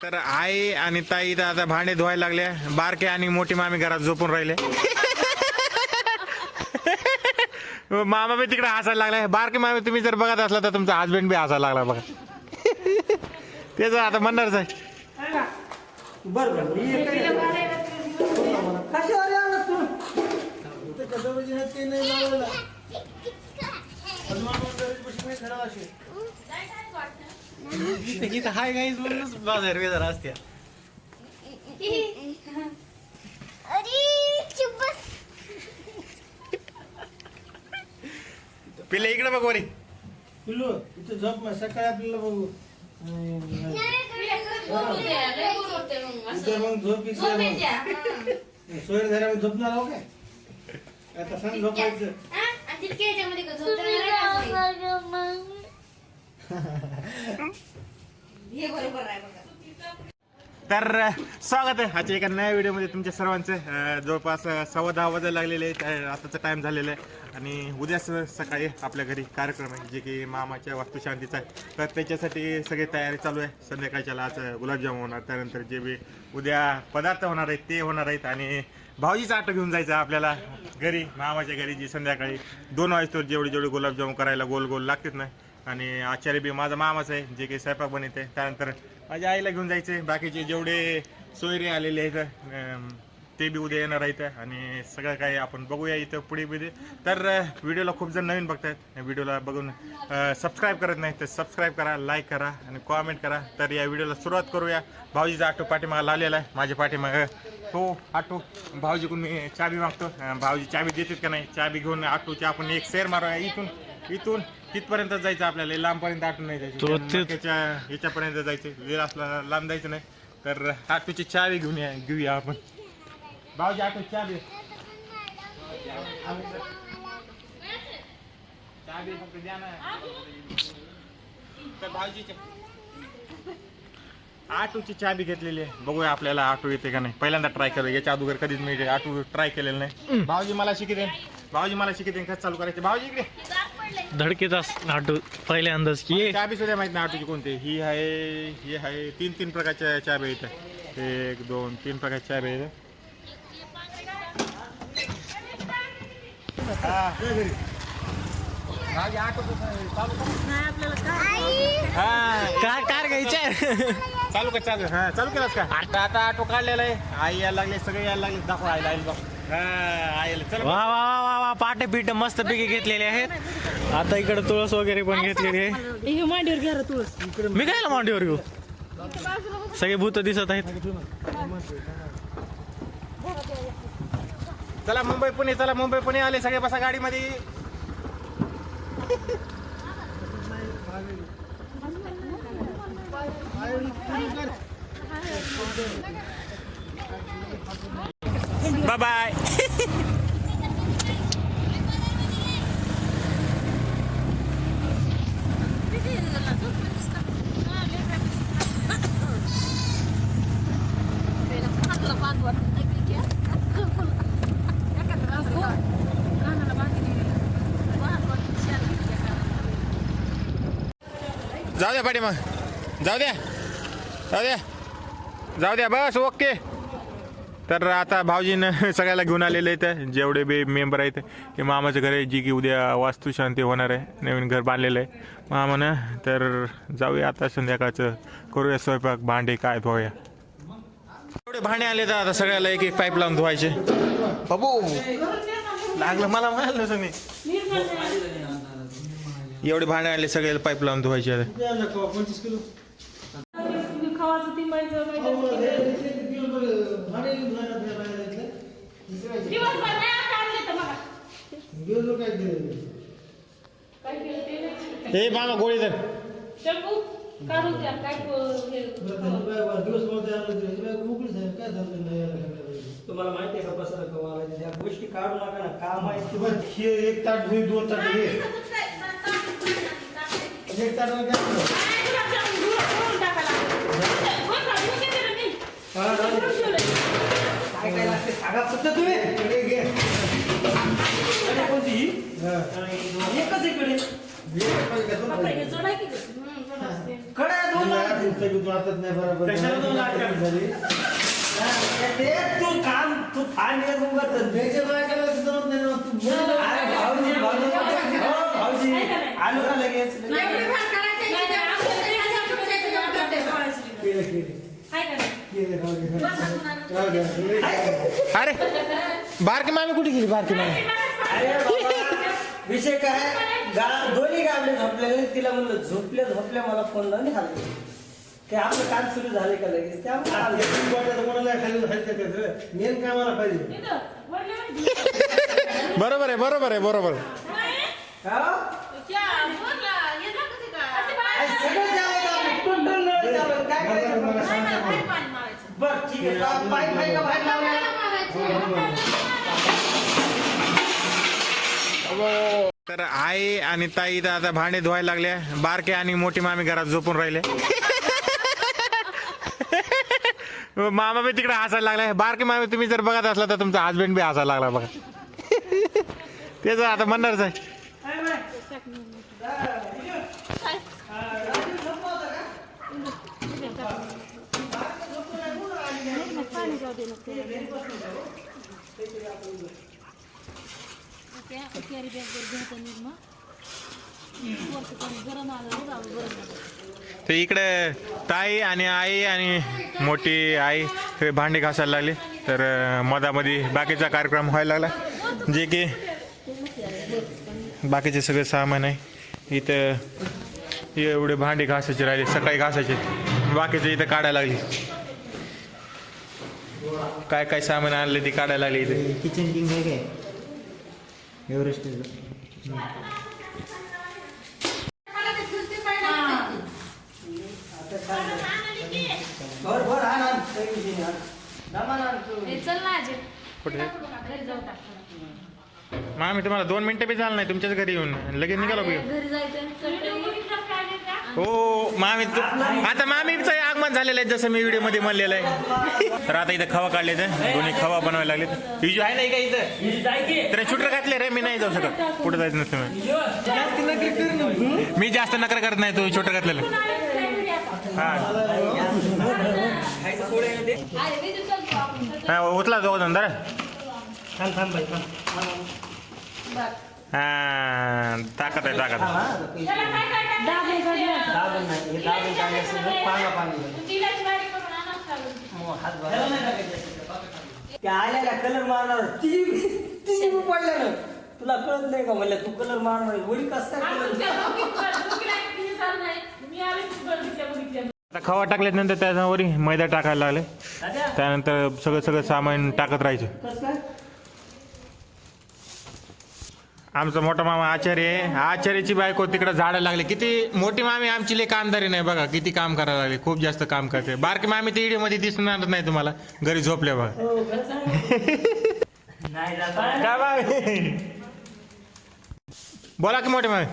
तर आई आणि ताई तर आता भांडे धुवायला लागल्या बारके आणि मोठी मामी घरात झोपून राहिले. मामा बी तिकडे हसायला लागलाय बारके मामी तुम्ही जर बघत असला तर तुमचा हसबेंड बी हसायला लागला बघा. तेच आता म्हणणारच आहे बरं हे इथं हाय गाईज म्हणूनच बाजार वेजार असत्या. अरे चुप बस. पिल्ले इकडे बघ वरी. पिल्लू इथं झोप मग सकाळी आपल्याला बघू. इथं मग झोप इकडे मग सोयर झाल्यावर झोपणार आहो काय? आता सांग झोपायचं. तर स्वागत आहे आजच्या एका नव्या व्हिडिओमध्ये तुमच्या सर्वांचे. अं, जवळपास अं, सव्वा दहा वाजायला लागलेले आहेत. अं, आताचा टाईम झालेला आहे. आणि उद्या स- सकाळी आपल्या घरी कार्यक्रम आहे जे की मामाच्या वास्तुशांतीचा आहे. तर त्याच्यासाठी सगळी तयारी चालू आहे. संध्याकाळच्याला आज गुलाबजाम होणार. त्यानंतर जे बी उद्या पदार्थ होणार आहेत ते होणार आहेत. आणि भाऊजीचा आटो घेऊन जायचं आहे आपल्याला घरी मामाच्या घरी जी संध्याकाळी दोन वाजता जेवढे जेवढे गुलाबजाम करायला गोल गोल लागतात ना आणि आचार्य बी माझा मामाच आहे जे काही स्वयंपाक बनवते त्यानंतर माझ्या आईला घेऊन जायचे बाकीचे जेवढे सोयरे आलेले आहेत ते बी उद्या येणार आहेत. आणि सगळं काही आपण बघूया इथं पुढे बी. तर व्हिडिओला खूप जण नवीन बघतायत. व्हिडिओला बघून सबस्क्राईब करत नाही तर सबस्क्राईब करा लाईक करा आणि कॉमेंट करा. तर या व्हिडिओला सुरुवात करूया. भाऊजीचा ऑटो पाठीमागा लावलेला आहे. माझ्या पाठीमागं तो आटो. भाऊजीकडून मी चाबी मागतो. भाऊजी चाबी देतात का नाही? चाबी घेऊन आटोची आपण एक शेअर मारूया इथून. इथून तिथपर्यंत जायचं आपल्याला. लांबपर्यंत आटून नाही तो जायचं ते- मक्याच्या ह्याच्यापर्यंत जायचं. वेळ असला लांब जायचं नाही तर ऑटोची चावी घेऊन या घेऊया आपण. भाऊजी ऑटो चावी. चावी फक्त द्या ना. तर भाऊजीच्या ऑटोची चाबी घेतलेली आहे. बघूया आपल्याला ऑटो येते का नाही. पहिल्यांदा ट्राय करूया. याच्या अगोदर कधीच मी ऑटो ट्राय केलेलं नाही. भाऊजी मला शिकते भाऊजी मला शिकते कसं चालू करायचं? भाऊजी इकडे. धडकेचा आटो पहिल्यांदाच की चाबी सुद्धा माहीत नाही ऑटोची कोणती. ही आहे ही आहे. तीन तीन प्रकारच्या चाबी आहेत एक दोन तीन प्रकारच्या चाबी आहेत हा. कर. हा कार कार घ्यायच्या चालू कर चालू. हा चालू केलास का? आता आता ऑटो काढलेला आहे. आई यायला लागले सगळे यायला लागले. दाखव आईला आईला बघ. हा आईला चल वा वा. पाटे पिठ मस्त पैकी घेतलेले आहेत. आता इकडे तुळस वगैरे पण घेतलेली आहे. हे मांडीवर घ्या तुळस. मी काय मांडीवर घेऊ? सगळे भूत दिसत आहेत. चला मुंबई पुणे चला मुंबई पुणे आले सगळे बसा गाडीमध्ये. बाय बाय जाऊ द्या पाठी मग. जाऊ द्या. जाऊ द्या. जाऊ द्या बस ओके. तर आता भाऊजीनं सगळ्याला घेऊन आलेले आहेत जेवढे बी मेंबर आहेत ते मामाचं घर आहे जी की उद्या वास्तुशांती होणार आहे नवीन घर बांधलेलं आहे. मामानं तर जाऊया आता संध्याकाळचं. करूया स्वयंपाक भांडे काय धुवाया एवढे भांडे आले तर आता सगळ्याला एक एक पाईप लावून धुवायचे. बाबू लागलं मला म्हणाल एवढे भांडे आले सगळ्याला पाईप लावून धुवायचे आणले. हे मामा गोळी तर तुम्हाला माहिती आहे का पसारा कमाला त्या गोष्टी काढू नका ना काम आहे हे दोन ताट हे एक ताटमध्ये काय. काय काय लागते? सांगा फक्त तुम्ही. इकडे घे. कोणती? ही? एकच इकडे. तू काम तू फार येत उगाच. त्याच्या बायकाला जमत नाही ना, तू बोल. अरे भाऊजी, भाऊजी, हो, भाऊजी, आलो का लगेच केलं, केलं. दे. राहू दे. अरे बारकी मामी कुठे गेली बारकी मामी? अरे बाबा, विषय काय? गा दोन्ही गावले झोपलेले. तिला म्हणलं झोपल्या झोपल्या मला फोन लावून हाल ते आपलं काम सुरू झाले का लगेच? त्यामुळे आलो. मेन कामाला पाहिजे. बरोबर आहे बरोबर आहे बरोबर आहे. का हो? अरे सगळं झालं का आपलं? टुनटुन नळ झालं. काय करायचं मला मग? सांगा बरं ठीक आहे तो पाईप आहे का बाहेर तर आई आणि ताई तर आता भांडे धुवायला लागले. बारके आणि मोठी मामी घरात झोपून राहिले. मामा बी तिकडे हसायला लागलाय बारके मामी तुम्ही जर बघत असला तर तुमचा हसबंड बी हसायला लागला बघा. तेच आता म्हणणारच आहे. तर इकडे ताई आणि आई आणि मोठी आई हे भांडे घासायला लागली. तर मधामध्ये बाकीचा कार्यक्रम व्हायला लागला. जे की बाकीचे सगळे सामान आहे. इथं एवढे भांडी घासायचे राहिले सकाळी घासायचे. बाकीचे इथं काढायला लागली. काय काय सामान आणले ते काढायला लागले इथे? किचन किंग आहे काय? एव्हरेस्ट कुठे? मामी तुम्हाला दोन मिनिटं बी झालं नाही तुमच्याच घरी येऊन. लगेच निघालो बघ. घरी जायचं हो मामी तू आता मामीचं आगमन झालेलं आहे जसं मी व्हिडिओमध्ये म्हणलेलं आहे. तर आता इथं खवा काढले दोन्ही खवा बनवायला लागले हिजू आहे नाही का इथं? तर शूटर घातले रे मी नाही जाऊ शकत. कुठे जायचं नसतं मी. मी जास्त नकार करत नाही तू शूटर घातलेलं. हा. हा उचला जाऊ धंदा थांब थांब हा ताकद आहे ताकद. हा, हे. त्या आल्याला कलर मारणार ती ती पडल्या ना तुला कळत नाही का म्हणलं तू कलर मारणार वडी कसं आता खवा टाकल्यानंतर त्याच्यावर मैदा टाकायला लागले. त्यानंतर सगळं सगळं सामान टाकत राहायचं. कसं काय? आमचा मोठा मामा आचार्य आहे. आचार्याची बायको तिकडे झाडं लागले. किती मोठी मामी आमची लई कामदारी नाही बघा. किती काम करायला लागले. खूप जास्त काम करते. बारकी मामी ती मध्ये दिसणार नाही तुम्हाला. घरी झोपल्या बघा. नाही जात. काय मामी? बोला की मोठी मामी.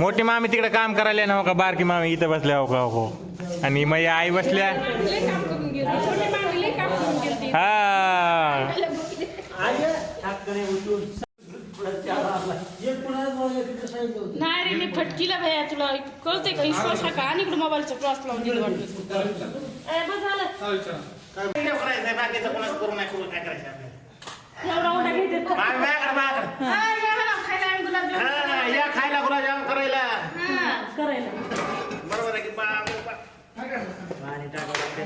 मोठी मामी तिकडे काम करायला ना हो का? बारकी मामी इथं बसल्या हो का हो? आणि मग आई बसल्या. हा नाही रे मी फटकीला भया तुला कळते का? विश्वास का? आणि इकडे मोबाईलचा क्रॉस लावून दिलं वाटतं. झालं. एवढा मोठा घेते तर. हा, या ना, खायला आणि गुलाबजाम या खायला गुलाबजाम करायला करायला बरोबर आहे की पाणी टाकावं लागते म्हणलं तर उगाच शांत करायला पण जमून राहिलं. नाही टाकावं लागत का भैया? तू तिकडे भैया जायचं. आज पेर- पेरणं लागली का? नका टाकू नका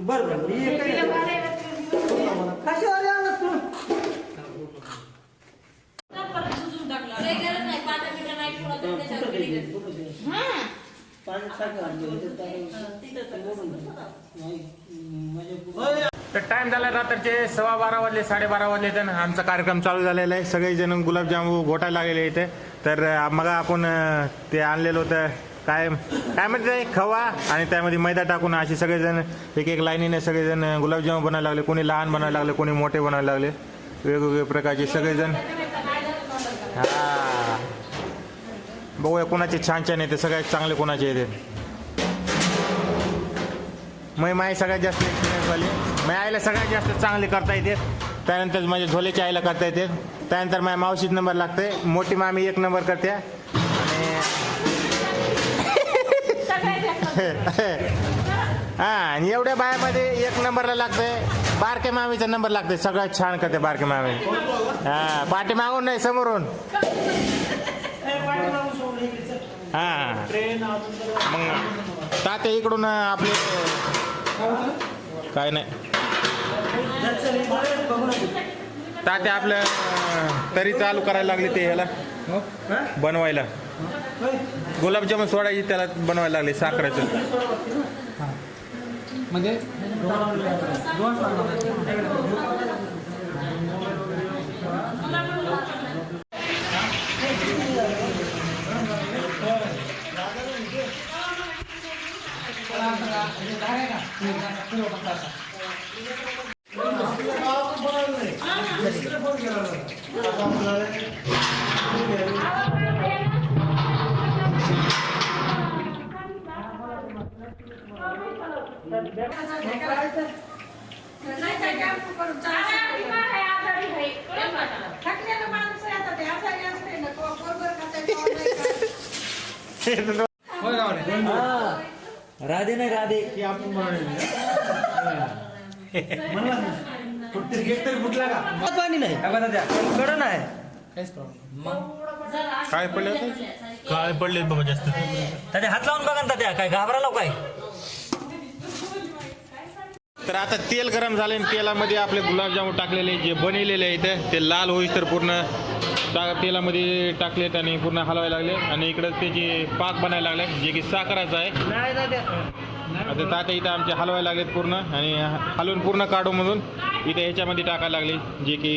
बरं बरं. कशावर आणलं तू परत सुजून टाकला. काही गरज नाही, पाच मिनिटं नाही ठेवला तर त्याच्यावर गेली गरज. हां. पाणी सारखं तर टाईम तर टाइम झाला रात्रीचे सव्वा बारा वाजले साडेबारा वाजले तर आमचा कार्यक्रम चालू झालेला आहे. सगळेजण गुलाबजामू घोटायला लागलेले इथे. तर मग आपण ते आणलेलं होतं काय काय म्हणते? खवा आणि त्यामध्ये मैदा टाकून असे सगळेजण एक एक लाईनीने सगळेजण गुलाबजामुन बनायला लागले. कोणी लहान बनायला लागले कोणी मोठे बनायला लागले. वेगवेगळे प्रकारचे सगळेजण. हा. बघूया कोणाचे छान छान येते. सगळ्यात चांगले कोणाचे येते. मग माही सगळ्यात जास्त एक्सपिरियन्स वाली. माझ्या आईला सगळ्यात जास्त चांगले करता येते. त्यानंतर माझ्या झोलेच्या आईला करता येते. त्यानंतर माझ्या मावशीत नंबर लागते मोठी मामी एक नंबर करते. आणि हा आणि एवढ्या बायामध्ये एक नंबरला लागतंय. बारके मामीचा नंबर लागते सगळ्यात छान करते बारके मामी. हा पाठी मागून नाही समोरून. हा. मग ताते इकडून आपले काय नाही. तात्या आपलं तरी चालू करायला लागले ते ह्याला. बनवायला. गुलाबजामुन सोडायची त्याला बनवायला लागले साखरेचं. म्हणजे? राधे नाही राधे. की आपण म्हणला कुठतरी गेट तरी फुटला का? पाणी नाही. कडं नाही. काहीच प्रॉब्लेम काय पडले काय पडले बाबा जास्त? त्याच्या हात लावून बघा ना त्या काय घाबराला काय? तर आता तेल गरम झाले आणि तेलामध्ये आपले गुलाबजामुन टाकलेले जे बनवलेले आहेत ते लाल होईस तर पूर्ण टा तेलामध्ये टाकलेत आणि पूर्ण हलवायला लागले. आणि इकडं त्याची पाक बनायला लागले जे की साखराचं आहे. नाही आता तात्या इथं आमचे हलवायला लागलेत पूर्ण आणि हलवून पूर्ण काढू म्हणून इथे ह्याच्यामध्ये टाकायला लागले. जे की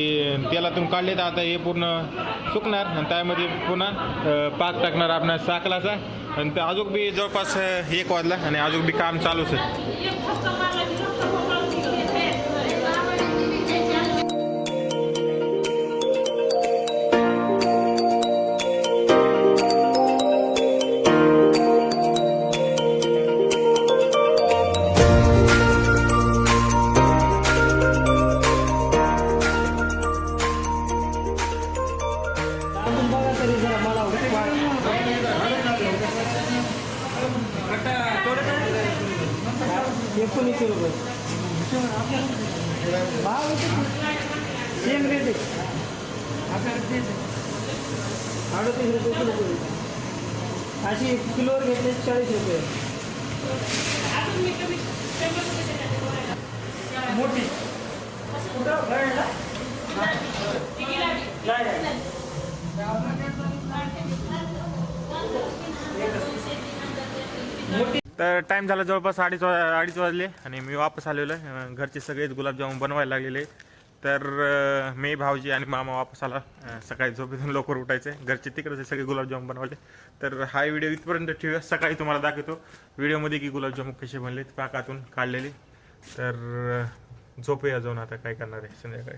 तेलातून काढले तर आता हे पूर्ण सुकणार आणि त्यामध्ये पुन्हा पाक टाकणार आपण साखलाचा. आणि ते अजून बी जवळपास एक वाजला आणि अजून बी काम चालूच आहे. एकोणीसशे रुपये. भाव सेम रेट आहे. अडतीस रुपये किलो करू. अशी किलोवर घेतले चाळीस रुपये. मोठी. कुठं? घरला? तर टाईम झाला जवळपास अडीच वा अडीच वाजले आणि मी वापस आलेलो आहे. घरचे सगळेच गुलाबजामुन बनवायला लागलेले तर मी भाऊजी आणि मामा वापस आला. सकाळी झोपेतून लवकर उठायचे. घरचे तिकडचे सगळे गुलाबजामुन बनवले. तर हा व्हिडिओ इथपर्यंत ठेवूया. सकाळी तुम्हाला दाखवतो. व्हिडिओमध्ये की गुलाबजामुन कसे बनले पाकातून काढलेले. तर झोपूया जाऊन आता काय करणार आहे संध्याकाळी.